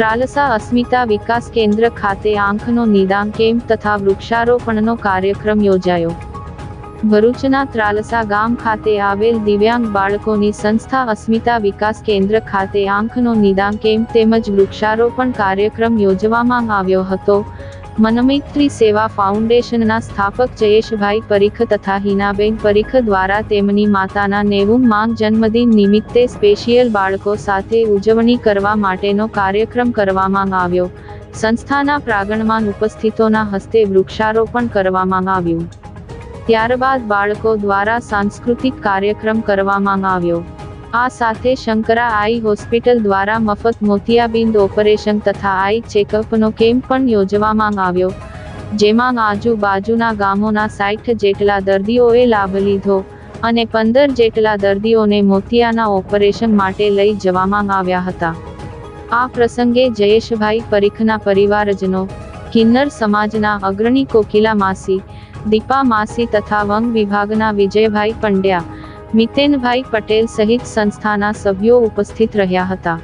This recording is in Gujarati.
ત્રાલસા અસ્મિતા વિકાસ કેન્દ્ર ખાતે આંખનો નિદાન કેમ્પ તથા વૃક્ષારોપણનો કાર્યક્રમ યોજાયો. ભરૂચના ત્રાલસા ગામ ખાતે આવેલ દિવ્યાંગ બાળકોની સંસ્થા અસ્મિતા વિકાસ કેન્દ્ર ખાતે આંખનો નિદાન કેમ્પ તેમજ વૃક્ષારોપણ કાર્યક્રમ યોજવામાં આવ્યો હતો. મનમૈત્રી સેવા ફાઉન્ડેશનના સ્થાપક જયેશભાઈ પરીખ તથા હિનાબેન પરીખ દ્વારા તેમની માતાના નેવું માંગ જન્મદિન નિમિત્તે સ્પેશિયલ બાળકો સાથે ઉજવણી કરવા માટેનો કાર્યક્રમ કરવામાં આવ્યો. સંસ્થાના પ્રાંગણમાં ઉપસ્થિતોના હસ્તે વૃક્ષારોપણ કરવામાં આવ્યું. ત્યારબાદ બાળકો દ્વારા સાંસ્કૃતિક કાર્યક્રમ કરવામાં આવ્યો. આ સાથે શંકરા આઈ હોસ્પિટલ દ્વારા મફત મોતિયાબિંદ ઓપરેશન તથા આઈ ચેકઅપનો કેમ્પ પણ યોજવામાં આવ્યો. જેમાં આજુબાજુના ગામોના સાઠ જેટલા દર્દીઓએ લાભ લીધો અને પંદર જેટલા દર્દીઓને મોતિયાના ઓપરેશન માટે લઈ જવામાં આવ્યા હતા. આ પ્રસંગે જયેશભાઈ પરીખના પરિવારજનો, કિન્નર સમાજના અગ્રણી કોકિલા માસી, દીપા માસી તથા વંગ વિભાગના વિજયભાઈ પંડ્યા મિતેનભાઈ પટેલ સહિત સંસ્થાના સભ્યો ઉપસ્થિત રહ્યા હતા.